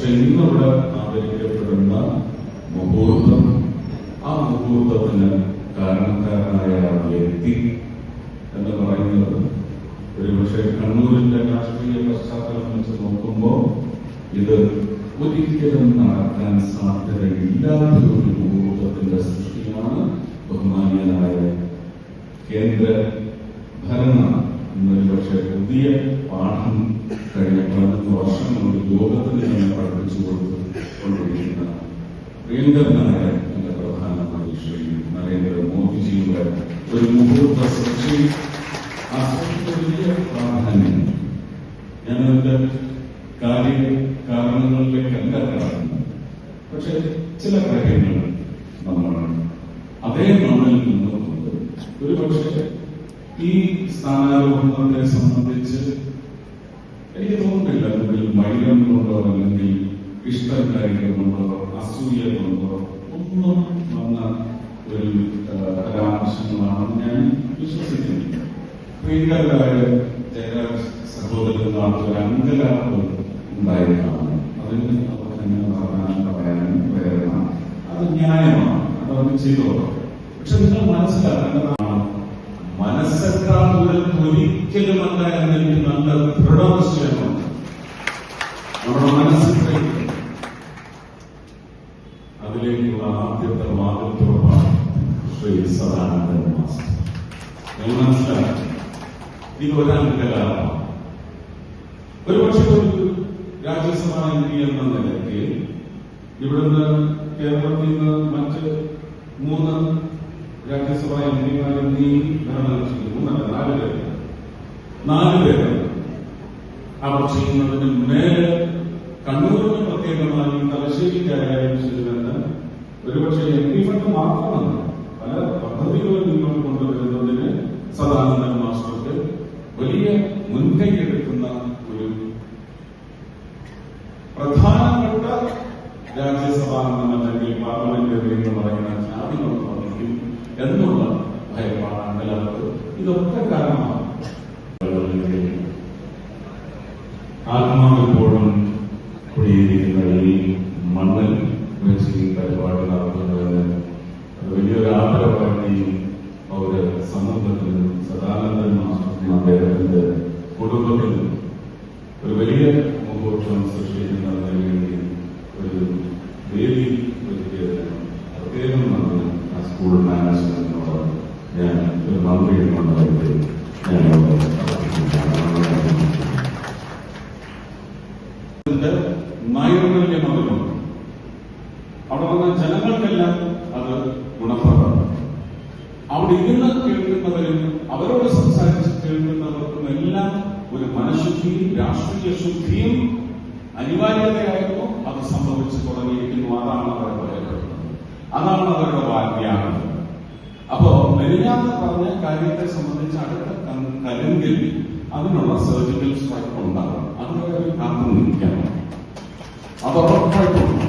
പക്ഷെ ഇന്നിവിടെ ആദരിക്കപ്പെടുന്ന മുഹൂർത്തം ആ മുഹൂർത്തത്തിന് കാരണക്കാരനായ വ്യക്തി എന്ന് പറയുന്നത് ഒരുപക്ഷെ കണ്ണൂരിന്റെ രാഷ്ട്രീയ പശ്ചാത്തലം വെച്ച് നോക്കുമ്പോൾ ഇത് ഒരിക്കലും നടക്കാൻ സാധ്യതയില്ലാത്ത ഒരു മുഹൂർത്തത്തിന്റെ സൃഷ്ടിയാണ് ബഹുമാനീയനായ കേന്ദ്ര ഭരണ എന്നൊരു പക്ഷേ പുതിയ പാഠം കഴിഞ്ഞ പതിനൊന്ന് വർഷം കൊണ്ട് ലോകത്തിന് ഞാൻ പഠിപ്പിച്ചു കൊടുത്ത് കൊണ്ടിരിക്കുന്ന പ്രിയങ്കരനായ എന്റെ പ്രധാനമന്ത്രി ശ്രീ നരേന്ദ്രമോദിജിയുടെ ഒരു മുഹൂർത്ത സൃഷ്ടി. വലിയ പ്രാധാന്യം. ഞാനതിന്റെ കാര്യ കാരണങ്ങളിലേക്കല്ല കാണുന്നത് പക്ഷെ ചില കാര്യങ്ങൾ നമ്മൾ അതേ മണ്ണിൽ നിന്നുകൊണ്ട് ഒരു പക്ഷേ ഈ സ്ഥാനാരോഹണത്തെ സംബന്ധിച്ച് എനിക്ക് തോന്നുന്നില്ല അതിൽ മൈനം കൊണ്ടോ അല്ലെങ്കിൽ ഇഷ്ടക്കാരികൾ കൊണ്ടോ അസൂയ കൊണ്ടോ ഒന്നും വന്ന ഒരു പരാമർശങ്ങളാണെന്ന് ഞാൻ വിശ്വസിക്കുന്നില്ല. പ്രിയങ്കരായ ജയരാജ് സഹോദരന്മാർക്ക് ഒരു അങ്കലാപ്പ് ഉണ്ടായിരിക്കണം അതിന് അവർ തന്നെ പറഞ്ഞാൽ പറയാനും പ്രേരണ. അത് ന്യായമാണ്. അതവർ ചെയ്തോളാം. പക്ഷെ നിങ്ങൾ മനസ്സിലാക്കേണ്ടതാണ് മനസ്സെക്കാൾ എന്നെനിക്ക് നല്ല ദൃഢനിശ്ചയമുണ്ട് നമ്മുടെ മനസ്സിൽ അതിലേക്കുള്ള ആദ്യത്തെ വാതിൽ തുറപ്പാണ് ശ്രീ സദാനന്ദൻ മാസ്റ്റർ. നിങ്ങൾ മനസ്സിലാക്കി. ഇത് ഒരങ്കലാപമാണ് ഒരു പക്ഷേ ഒരു രാജ്യസഭാ എം പി എന്ന നിലയ്ക്ക് ഇവിടുന്ന് കേരളത്തിൽ നിന്ന് മറ്റ് മൂന്ന് രാജ്യസഭാ എം നീ ഭരണം ചെയ്തു മൂന്നല്ല നാല് പേര് നാല് പേര് അവർ ചെയ്യുന്നതിന് മേലെ കണ്ണൂരിന് പ്രത്യേകമായി തലശ്ശേരിക്കാരായും ശരി തന്നെ ഒരുപക്ഷെ എം പി ഫണ്ട് മാത്രമല്ല പല പദ്ധതികളും മുന്നോട്ട് കൊണ്ടുവരുന്നതിന് സദാനന്ദൻ മാസ്റ്റർക്ക് വലിയ മുൻകൈ എടുക്കുന്ന ഒരു വെച്ച് ഈ പരിപാടി വലിയൊരു ഈ പൗര സമൂഹത്തിന് സദാനന്ദൻ അദ്ദേഹത്തിന്റെ കുടുംബത്തിനും ഒരു വലിയ മുഹൂർത്തം സൃഷ്ടിക്കുന്നതിന് വേണ്ടി ഒരു വേദി ഒരുക്കിയതിന് പ്രത്യേകം നന്ദി ആ സ്കൂൾ ഞാൻ ഒരു നന്ദി എന്നുള്ളതായിട്ട് ഞാൻ നൈർമല്യം അതിലുണ്ട് അവിടെ വന്ന ജനങ്ങൾക്കെല്ലാം അത് ഗുണപ്രദമാണ്. അവിടെ ഇരുന്ന് കേൾക്കുന്നവരും അവരോട് സംസാരിച്ച് കേൾക്കുന്നവർക്കും എല്ലാം ഒരു മനഃശുദ്ധിയും രാഷ്ട്രീയ ശുദ്ധിയും അനിവാര്യതയായിരുന്നു. അത് സംഭവിച്ചു തുടങ്ങിയിരിക്കുന്നു. അതാണ് ഭയപ്പെടുന്നത് അതാണ് അവരുടെ വാഗ്യാനം അപ്പോ മെരിഞ്ഞാന്ന് പറഞ്ഞ കാര്യത്തെ സംബന്ധിച്ച് അടുത്ത കരുങ്കിൽ അതിനുള്ള സർജിക്കൽ സ്ട്രൈക്ക് ഉണ്ടാകും. അത് അവർ കാത്തു നിൽക്കണം അത് ഉറപ്പായിട്ടും